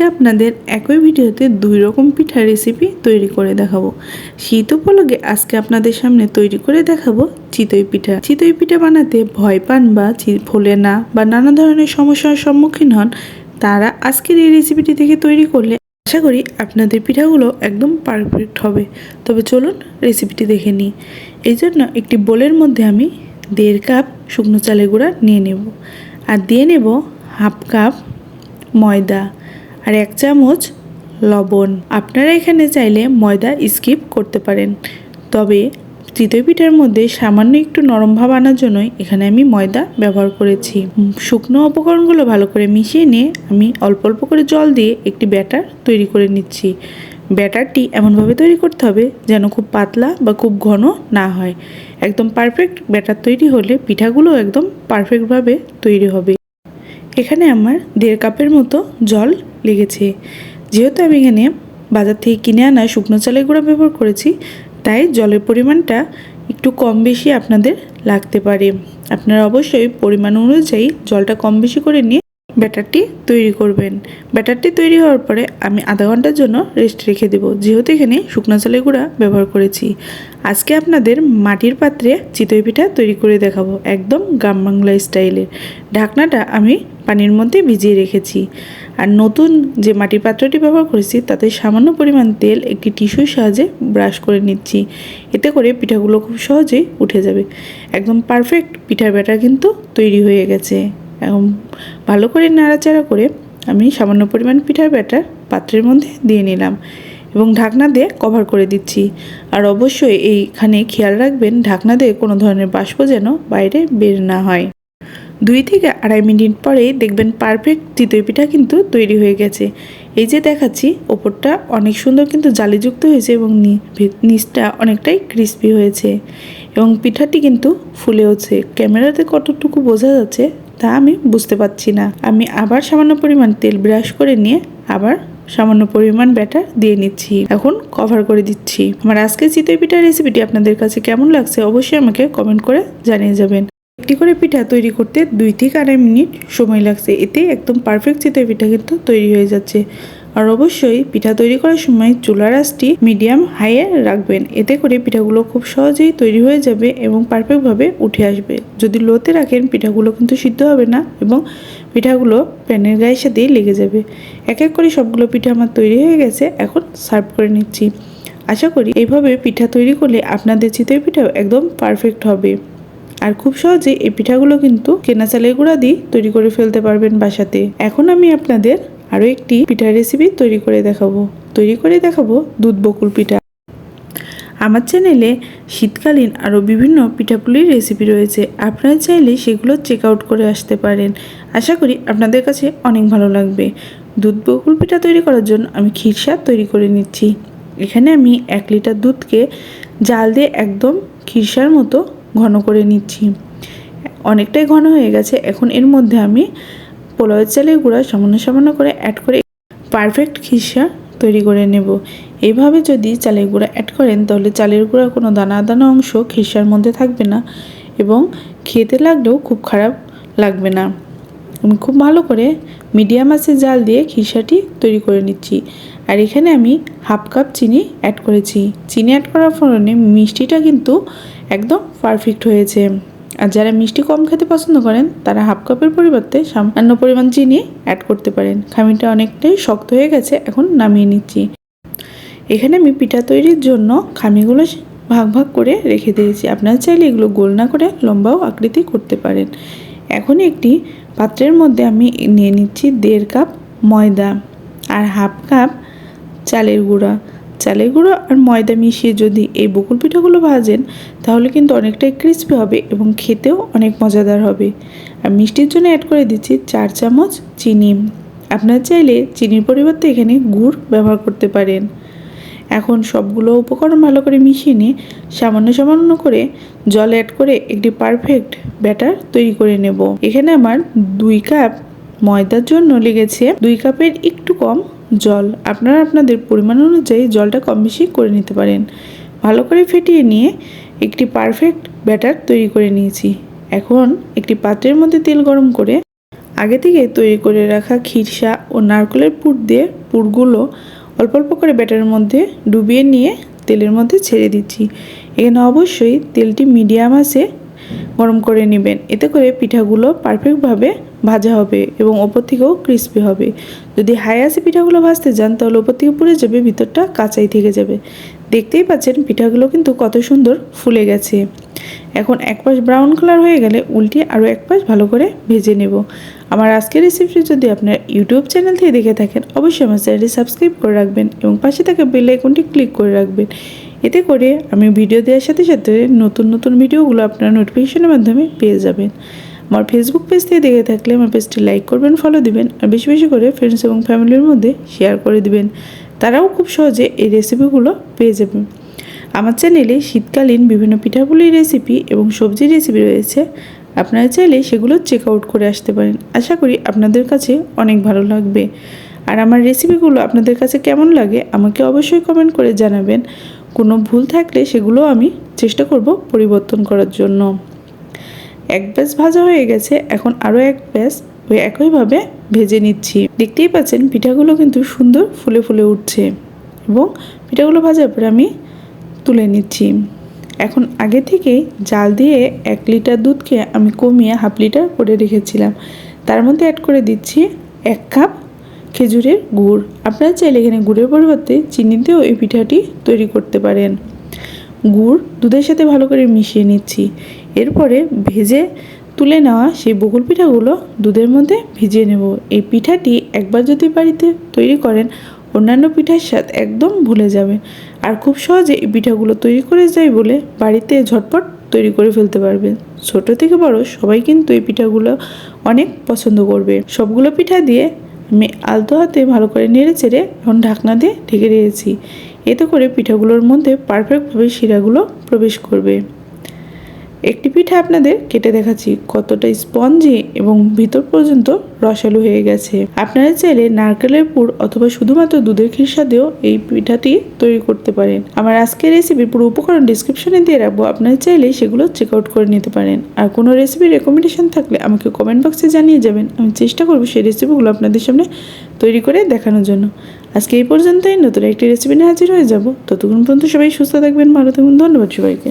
আজকে আপনাদের একই ভিডিওতে দুই রকম পিঠার রেসিপি তৈরি করে দেখাবো। শীত উপলক্ষে আজকে আপনাদের সামনে তৈরি করে দেখাবো চিতই পিঠা। চিতই পিঠা বানাতে ভয় পান বা ফোলে না বা নানা ধরনের সমস্যার সম্মুখীন হন, তারা আজকের এই রেসিপিটি থেকে তৈরি করলে আশা করি আপনাদের পিঠাগুলো একদম পারফেক্ট হবে। তবে চলুন রেসিপিটি দেখে নিই। এই জন্য একটি বোলের মধ্যে আমি দেড় কাপ শুকনো চালের গুঁড়া নিয়ে নেব। আর দিয়ে নেব হাফ কাপ ময়দা। আর এক চামচ লবণ। আপনারা এখানে চাইলে ময়দা স্কিপ করতে পারেন। তবে চিতই পিঠার মধ্যে সামান্য একটু নরম ভাব আনার জন্যই এখানে আমি ময়দা ব্যবহার করেছি। শুকনো উপকরণগুলো ভালো করে মিশিয়ে নিয়ে আমি অল্প অল্প করে জল দিয়ে একটি ব্যাটার তৈরি করে নিচ্ছি। ব্যাটারটি এমনভাবে তৈরি করতে হবে যেন খুব পাতলা বা খুব ঘন না হয়। একদম পারফেক্ট ব্যাটার তৈরি হলে পিঠাগুলো একদম পারফেক্টভাবে তৈরি হবে। এখানে আমার দেড় কাপের মতো জল লেগেছে। যেহেতু আমি এখানে বাজার থেকে কিনে আনা শুকনো চালের গুঁড়া ব্যবহার করেছি, তাই জলের পরিমাণটা একটু কম বেশি আপনাদের লাগতে পারে। আপনারা অবশ্যই পরিমাণ অনুযায়ী জলটা কম বেশি করে নিয়ে ব্যাটারটি তৈরি করবেন। ব্যাটারটি তৈরি হওয়ার পরে আমি আধা ঘণ্টার জন্য রেস্ট রেখে দেবো। যেহেতু এখানে শুকনো চালের গুঁড়া ব্যবহার করেছি। আজকে আপনাদের মাটির পাত্রে চিতই পিঠা তৈরি করে দেখাবো একদম গ্রাম বাংলা স্টাইলের ঢাকনাটা আমি পানির মধ্যে ভিজিয়ে রেখেছি। আর নতুন যে মাটির পাত্রটি ব্যবহার করেছি, তাতে সামান্য পরিমাণ তেল একটি টিস্যুর সাহায্যে ব্রাশ করে নিচ্ছি। এতে করে পিঠাগুলো খুব সহজেই উঠে যাবে। একদম পারফেক্ট পিঠার ব্যাটার কিন্তু তৈরি হয়ে গেছে। ভালো করে নাড়াচাড়া করে আমি সামান্য পরিমাণ পিঠার ব্যাটার পাত্রের মধ্যে দিয়ে নিলাম এবং ঢাকনা দিয়ে কভার করে দিচ্ছি। আর অবশ্যই এইখানে খেয়াল রাখবেন, ঢাকনা দিয়ে কোনো ধরনের বাষ্প যেন বাইরে বের না হয়। দুই থেকে আড়াই মিনিট পরেই দেখবেন পারফেক্ট চিতই পিঠা কিন্তু তৈরি হয়ে গেছে। এই যে দেখাচ্ছি, ওপরটা অনেক সুন্দর কিন্তু জালিযুক্ত হয়েছে এবং নিচটা অনেকটাই ক্রিস্পি হয়েছে। এবং পিঠাটি কিন্তু ফুলেওছে ক্যামেরাতে কতটুকু বোঝা যাচ্ছে তা আমি বুঝতে পারছি না। আমি আবার সামান্য পরিমাণ তেল ব্রাশ করে নিয়ে আবার সামান্য পরিমাণ ব্যাটার দিয়ে নিচ্ছি। এখন কভার করে দিচ্ছি। আমার আজকে চিতই পিঠার রেসিপিটি আপনাদের কাছে কেমন লাগছে অবশ্যই আমাকে কমেন্ট করে জানিয়ে যাবেন। একটি করে পিঠা তৈরি করতে দুই থেকে আড়াই মিনিট সময় লাগছে। এতে একদম পারফেক্ট চিতই পিঠা কিন্তু তৈরি হয়ে যাচ্ছে। আর অবশ্যই পিঠা তৈরি করার সময় চুলার আঁচটি মিডিয়াম হাইয়ে রাখবেন। এতে করে পিঠাগুলো খুব সহজেই তৈরি হয়ে যাবে এবং পারফেক্টভাবে উঠে আসবে। যদি লোতে রাখেন, পিঠাগুলো কিন্তু সিদ্ধ হবে না এবং পিঠাগুলো প্যানের গায়ের সাথেই লেগে যাবে। এক এক করে সবগুলো পিঠা আমার তৈরি হয়ে গেছে, এখন সার্ভ করে নিচ্ছি। আশা করি এইভাবে পিঠা তৈরি করলে আপনাদের চিতই পিঠাও একদম পারফেক্ট হবে। আর খুব সহজে এই পিঠাগুলো কিন্তু কেনা চালের গুঁড়া দিয়ে তৈরি করে ফেলতে পারবেন বাসাতে। এখন আমি আপনাদের আরও একটি পিঠার রেসিপি তৈরি করে দেখাবো। তৈরি করে দেখাবো দুধ বকুল পিঠা। আমার চ্যানেলে শীতকালীন আরও বিভিন্ন পিঠাপুলির রেসিপি রয়েছে। আপনারা চাইলে সেগুলো চেক আউট করে আসতে পারেন। আশা করি আপনাদের কাছে অনেক ভালো লাগবে। দুধ বকুল পিঠা তৈরি করার জন্য আমি ক্ষীরসার তৈরি করে নিচ্ছি। এখানে আমি এক লিটার দুধকে জাল দিয়ে একদম ক্ষীরসার মতো ঘন করে নিচ্ছি। অনেকটাই ঘন হয়ে গেছে। এখন এর মধ্যে আমি পোলাওয়ের চালের গুঁড়া সামান্য সামান্য করে অ্যাড করে পারফেক্ট খিসা তৈরি করে নেব। এইভাবে যদি চালের গুঁড়া অ্যাড করেন, তাহলে চালের গুঁড়া কোনো দানা দানা অংশ খিসার মধ্যে থাকবে না এবং খেতে লাগলেও খুব খারাপ লাগবে না। আমি খুব ভালো করে মিডিয়াম আঁচে জাল দিয়ে খিসাটি তৈরি করে নিচ্ছি। আর এখানে আমি হাফ কাপ চিনি অ্যাড করেছি। চিনি অ্যাড করার ফলে মিষ্টিটা কিন্তু একদম পারফেক্ট হয়েছে। আর যারা মিষ্টি কম খেতে পছন্দ করেন, তারা হাফ কাপের পরিবর্তে সামান্য পরিমাণ চিনি অ্যাড করতে পারেন। খামিটা অনেকটাই শক্ত হয়ে গেছে, এখন নামিয়ে নিচ্ছি। এখানে আমি পিঠা তৈরির জন্য খামিগুলো ভাগ ভাগ করে রেখে দিয়েছি। আপনারা চাইলে এগুলো গোল না করে লম্বাও আকৃতি করতে পারেন। এখন একটি পাত্রের মধ্যে আমি নিয়ে নিচ্ছি দেড় কাপ ময়দা আর হাফ কাপ চালের গুঁড়া। চালের গুঁড়ো আর ময়দা মিশিয়ে যদি এই বকুল পিঠাগুলো ভাজেন, তাহলে কিন্তু অনেকটাই ক্রিস্পি হবে এবং খেতেও অনেক মজাদার হবে। আর মিষ্টির জন্য অ্যাড করে দিচ্ছি চার চামচ চিনি। আপনার চাইলে চিনির পরিবর্তে এখানে গুড় ব্যবহার করতে পারেন। এখন সবগুলো উপকরণ ভালো করে মিশিয়ে নিয়ে সামান্য সামান্য করে জল অ্যাড করে একটি পারফেক্ট ব্যাটার তৈরি করে নেব। এখানে আমার দুই কাপ ময়দার জন্য লেগেছে দুই কাপের একটু কম জল। আপনারা আপনাদের পরিমাণ অনুযায়ী জলটা কম বেশি করে নিতে পারেন। ভালো করে ফেটিয়ে নিয়ে একটি পারফেক্ট ব্যাটার তৈরি করে নিয়েছি। এখন একটি পাত্রের মধ্যে তেল গরম করে আগে থেকে তৈরি করে রাখা খিরসা ও নারকেলের পুর দিয়ে পুরগুলো অল্প অল্প করে ব্যাটারের মধ্যে ডুবিয়ে নিয়ে তেলের মধ্যে ছেড়ে দিচ্ছি। এখানে অবশ্যই তেলটি মিডিয়াম আছে গরম করে নেবেন। এতে করে পিঠাগুলো পারফেক্টভাবে ভাজা হবে এবং ওপর থেকেও ক্রিস্পি হবে। যদি হাই আসে পিঠাগুলো ভাজতে যান, তাহলে ওপর থেকে পুড়ে যাবে, ভিতরটা কাঁচাই থেকে যাবে। দেখতেই পাচ্ছেন পিঠাগুলো কিন্তু কত সুন্দর ফুলে গেছে। এখন এক পাশ ব্রাউন কালার হয়ে গেলে উল্টিয়ে আরও এক পাশ ভালো করে ভেজে নেব। আমার আজকের রেসিপিটি যদি আপনার ইউটিউব চ্যানেল থেকে দেখে থাকেন, অবশ্যই আমার চ্যানেলটি সাবস্ক্রাইব করে রাখবেন এবং পাশে থাকা বেল আইকনটি ক্লিক করে রাখবেন। এতে করে আমি ভিডিও দেওয়ার সাথে সাথে নতুন নতুন ভিডিওগুলো আপনার নোটিফিকেশনের মাধ্যমে পেয়ে যাবেন। আমার ফেসবুক পেজ থেকে দেখে থাকলে আমার পেজটি লাইক করবেন ফলো দিবেন আর বেশি বেশি করে ফ্রেন্ডস এবং ফ্যামিলির মধ্যে শেয়ার করে দিবেন। তারাও খুব সহজে এই রেসিপিগুলো পেয়ে যাবেন। আমার চ্যানেলে শীতকালীন বিভিন্ন পিঠাপুলির রেসিপি এবং সবজির রেসিপি রয়েছে। আপনারা চাইলে সেগুলো চেক আউট করে আসতে পারেন। আশা করি আপনাদের কাছে অনেক ভালো লাগবে। আর আমার রেসিপিগুলো আপনাদের কাছে কেমন লাগে আমাকে অবশ্যই কমেন্ট করে জানাবেন। কোনো ভুল থাকলে সেগুলো আমি চেষ্টা করব পরিবর্তন করার জন্য। এক ব্যাস ভাজা হয়ে গেছে, এখন আরও এক ব্যাস ওই একইভাবে ভেজে নিচ্ছি। দেখতেই পাচ্ছেন, পিঠাগুলো কিন্তু সুন্দর ফুলে ফুলে উঠছে এবং পিঠাগুলো ভাজার পরে আমি তুলে নিচ্ছি। এখন আগে থেকে জাল দিয়ে এক লিটার দুধকে আমি কমিয়ে হাফ লিটার করে রেখেছিলাম। তার মধ্যে অ্যাড করে দিচ্ছি এক কাপ খেজুরের গুড়। আপনারা চাইলে এখানে গুড়ের পরিবর্তে চিনি দিয়েও এই পিঠাটি তৈরি করতে পারেন। গুড় দুধের সাথে ভালো করে মিশিয়ে নিচ্ছি। এরপরে ভেজে তুলে নেওয়া সেই বকুল পিঠাগুলো দুধের মধ্যে ভিজিয়ে নেব। এই পিঠাটি একবার যদি বাড়িতে তৈরি করেন, অন্যান্য পিঠার স্বাদ একদম ভুলে যাবেন। আর খুব সহজে এই পিঠাগুলো তৈরি করে যায় বলে বাড়িতে ঝটপট তৈরি করে ফেলতে পারবেন। ছোট থেকে বড় সবাই কিন্তু এই পিঠাগুলো অনেক পছন্দ করবে। সবগুলো পিঠা দিয়ে আলতো হাতে ভালো করে নেড়ে চেড়ে এখন ঢাকনা দিয়ে ঢেকে দিয়েছি। এতে করে পিঠাগুলোর মধ্যে পারফেক্টভাবে শিরাগুলো প্রবেশ করবে। একটি পিঠা আপনাদের কেটে দেখাচ্ছি কতটা স্পঞ্জি এবং ভিতর পর্যন্ত রসালো হয়ে গেছে। আপনারা চাইলে নারকেলের পুর অথবা শুধুমাত্র দুধের খিরসা দিয়েও এই পিঠাটি তৈরি করতে পারেন। আমার আজকের রেসিপির পুরো উপকরণ ডিসক্রিপশনে দিয়ে রাখব। আপনারা চাইলে সেগুলো চেক আউট করে নিতে পারেন। আর কোনো রেসিপির রেকমেন্ডেশন থাকলে আমাকে কমেন্ট বক্সে জানিয়ে যাবেন। আমি চেষ্টা করব সেই রেসিপিগুলো আপনাদের সামনে তৈরি করে দেখানোর জন্য। আজকে এই পর্যন্তই। নতুন একটি রেসিপি নিয়ে হাজির হয়ে যাব। ততক্ষণ পর্যন্ত সবাই সুস্থ থাকবেন, ভালো থাকবেন ধন্যবাদ সবাইকে।